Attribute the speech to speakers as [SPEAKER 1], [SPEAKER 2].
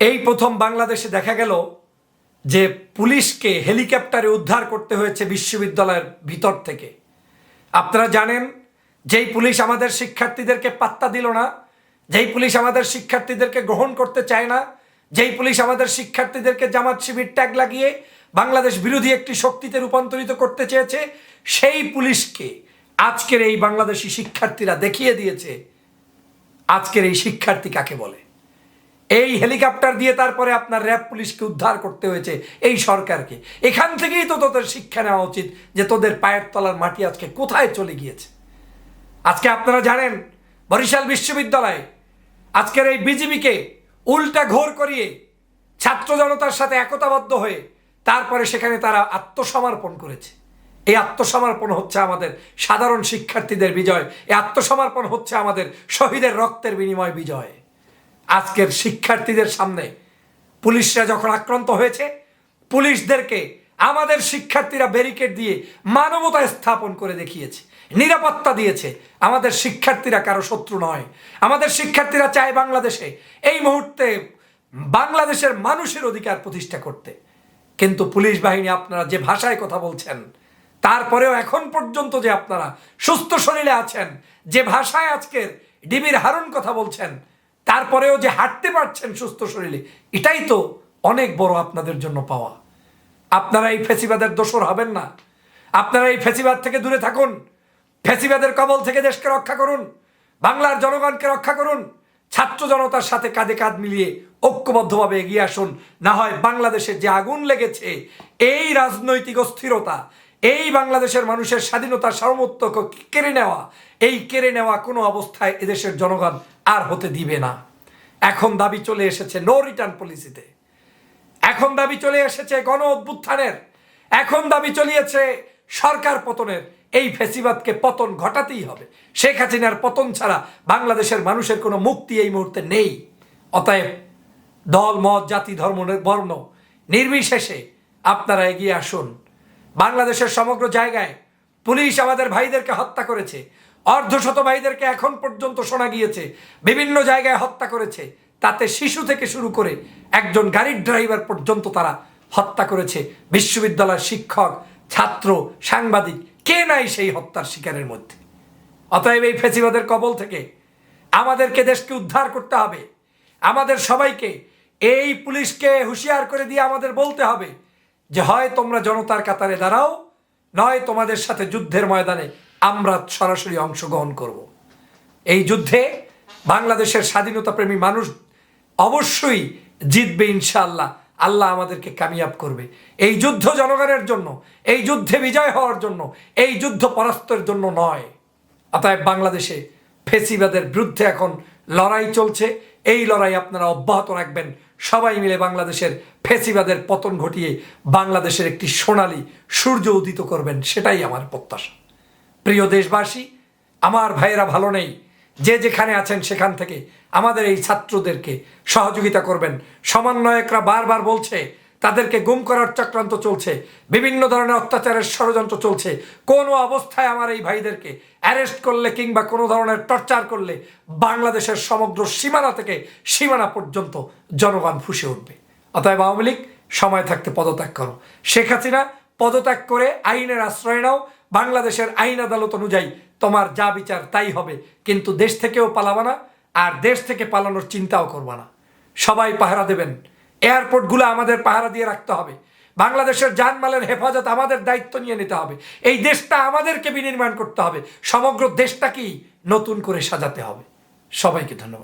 [SPEAKER 1] এই প্রথম বাংলাদেশে দেখা গেল যে পুলিশকে হেলিকপ্টারে উদ্ধার করতে হয়েছে বিশ্ববিদ্যালয়ের ভিতর থেকে। আপনারা জানেন, যেই পুলিশ আমাদের শিক্ষার্থীদেরকে পাত্তা দিল না, যেই পুলিশ আমাদের শিক্ষার্থীদেরকে গ্রহণ করতে চায় না, যেই পুলিশ আমাদের শিক্ষার্থীদেরকে জামাত শিবির ট্যাগ লাগিয়ে বাংলাদেশ বিরোধী একটি শক্তিতে রূপান্তরিত করতে চেয়েছে, সেই পুলিশকে আজকের এই বাংলাদেশি শিক্ষার্থীরা দেখিয়ে দিয়েছে, আজকের এই শিক্ষার্থী কাকে বলে? এই হেলিকপ্টার দিয়ে তারপরে আপনার র্যাব পুলিশকে উদ্ধার করতে হয়েছে এই সরকারকে। এখান থেকেই তো তোদের শিক্ষা নেওয়া উচিত যে তোদের পায়ের তলার মাটি আজকে কোথায় চলে গিয়েছে। আজকে আপনারা জানেন, বরিশাল বিশ্ববিদ্যালয়ে আজকের এই বিজিবিকে উল্টা ঘোর করিয়ে ছাত্র জনতার সাথে একতাবদ্ধ হয়ে তারপরে সেখানে তারা আত্মসমর্পণ করেছে। এই আত্মসমর্পণ হচ্ছে আমাদের সাধারণ শিক্ষার্থীদের বিজয়, এই আত্মসমর্পণ হচ্ছে আমাদের শহীদের রক্তের বিনিময় বিজয়। আজকের শিক্ষার্থীদের সামনে পুলিশরা যখন আক্রান্ত হয়েছে, পুলিশদেরকে আমাদের শিক্ষার্থীরা ব্যারিকেড দিয়ে মানবতা স্থাপন করে দেখিয়েছে, নিরাপত্তা দিয়েছে। আমাদের শিক্ষার্থীরা কারও শত্রু নয়। আমাদের শিক্ষার্থীরা চায় বাংলাদেশে, এই মুহূর্তে বাংলাদেশের মানুষের অধিকার প্রতিষ্ঠা করতে। কিন্তু পুলিশ বাহিনী আপনারা যে ভাষায় কথা বলছেন, তারপরেও এখন পর্যন্ত যে আপনারা সুস্থ শরীরে আছেন, যে ভাষায় আজকের ডিবির হারুন কথা বলছেন তারপরেও যে হাঁটতে পারছেন সুস্থ শরীরে, এটাই তো অনেক বড় আপনাদের জন্য পাওয়া। আপনারা এই ফেসিবাদের দোষর হবেন না। আপনারা এই ফেসিবাদ থেকে দূরে থাকুন। ফেসিবাদের কবল থেকে দেশকে রক্ষা করুন। বাংলার জনগণকে রক্ষা করুন। ছাত্র জনতার সাথে কাঁধে কাঁধ মিলিয়ে ঐক্যবদ্ধভাবে এগিয়ে আসুন। না হয় বাংলাদেশে যে আগুন লেগেছে, এই রাজনৈতিক অস্থিরতা এই বাংলাদেশের মানুষের স্বাধীনতা সার্বত্ব কেড়ে নেওয়া, এই কেড়ে নেওয়া কোনো অবস্থায় এদেশের জনগণ আর হতে দিবে না। এখন দাবি চলে এসেছে নো রিটার্ন পলিসিতে এখন দাবি চলে এসেছে গণ অভ্যুত্থানের। এখন দাবি চলিয়েছে সরকার পতনের। এই ফেসিবাদকে পতন ঘটাতেই হবে। শেখ হাসিনার পতন ছাড়া বাংলাদেশের মানুষের কোনো মুক্তি এই মুহূর্তে নেই। অতএব দল, মত, জাতি, ধর্ম, বর্ণ নির্বিশেষে আপনারা এগিয়ে আসুন। বাংলাদেশের সমগ্র জায়গায় পুলিশ আমাদের ভাইদেরকে হত্যা করেছে। অর্ধশত ভাইদেরকে এখন পর্যন্ত শোনা গিয়েছে, বিভিন্ন জায়গায় হত্যা করেছে। তাতে শিশু থেকে শুরু করে একজন গাড়ির ড্রাইভার পর্যন্ত তারা হত্যা করেছে। বিশ্ববিদ্যালয়ের শিক্ষক, ছাত্র, সাংবাদিক, কে নাই সেই হত্যার শিকারের মধ্যে? অতএব এই ফেসিবাদের কবল থেকে আমাদেরকে দেশকে উদ্ধার করতে হবে। আমাদের সবাইকে এই পুলিশকে হুঁশিয়ার করে দিয়ে আমাদের বলতে হবে যে হয় তোমরা জনতার কাতারে দাঁড়াও, নয় তোমাদের সাথে যুদ্ধের ময়দানে আমরা সরাসরি অংশগ্রহণ করব। এই যুদ্ধে বাংলাদেশের স্বাধীনতা প্রেমী মানুষ অবশ্যই জিতবে ইনশাআল্লাহ। আল্লাহ আমাদেরকে কামিয়াব করবে। এই যুদ্ধ জনগণের জন্য, এই যুদ্ধে বিজয় হওয়ার জন্য, এই যুদ্ধ পরাস্তের জন্য নয়। অতএব বাংলাদেশে ফেসিবাদের বিরুদ্ধে এখন লড়াই চলছে। এই লড়াই আপনারা অব্যাহত রাখবেন। সবাই মিলে বাংলাদেশের ফেসিবাদের পতন ঘটিয়ে বাংলাদেশের একটি সোনালী সূর্য উদিত করবেন, সেটাই আমার প্রত্যাশা। প্রিয় দেশবাসী, আমার ভাইয়েরা ভালো নেই, যে যেখানে আছেন সেখান থেকে আমাদের এই ছাত্রদেরকে সহযোগিতা করবেন। সমন্বয়করা বারবার বলছে তাদেরকে গুম করার চক্রান্ত চলছে, বিভিন্ন ধরনের অত্যাচারের ষড়যন্ত্র চলছে। কোনো অবস্থায় আমার এই ভাইদেরকে অ্যারেস্ট করলে কিংবা কোনো ধরনের টর্চার করলে বাংলাদেশের সমগ্র সীমানা থেকে সীমানা পর্যন্ত জনগণ ফুসে উঠবে। অতএব আওয়ামী লীগ, সময় থাকতে পদত্যাগ করো। শেখ হাসিনা, পদত্যাগ করে আইনের আশ্রয় নাও। বাংলাদেশের আইন আদালত অনুযায়ী তোমার যা বিচার তাই হবে, কিন্তু দেশ থেকেও পালাবা না, আর দেশ থেকে পালানোর চিন্তাও করবা না। সবাই পাহারা দেবেন। এয়ারপোর্টগুলো আমাদের পাহারা দিয়ে রাখতে হবে। বাংলাদেশের যানমালের হেফাজত আমাদের দায়িত্ব নিয়ে নিতে হবে। এই দেশটা আমাদেরকে বিনির্মাণ করতে হবে। সমগ্র দেশটাকেই নতুন করে সাজাতে হবে। সবাইকে ধন্যবাদ।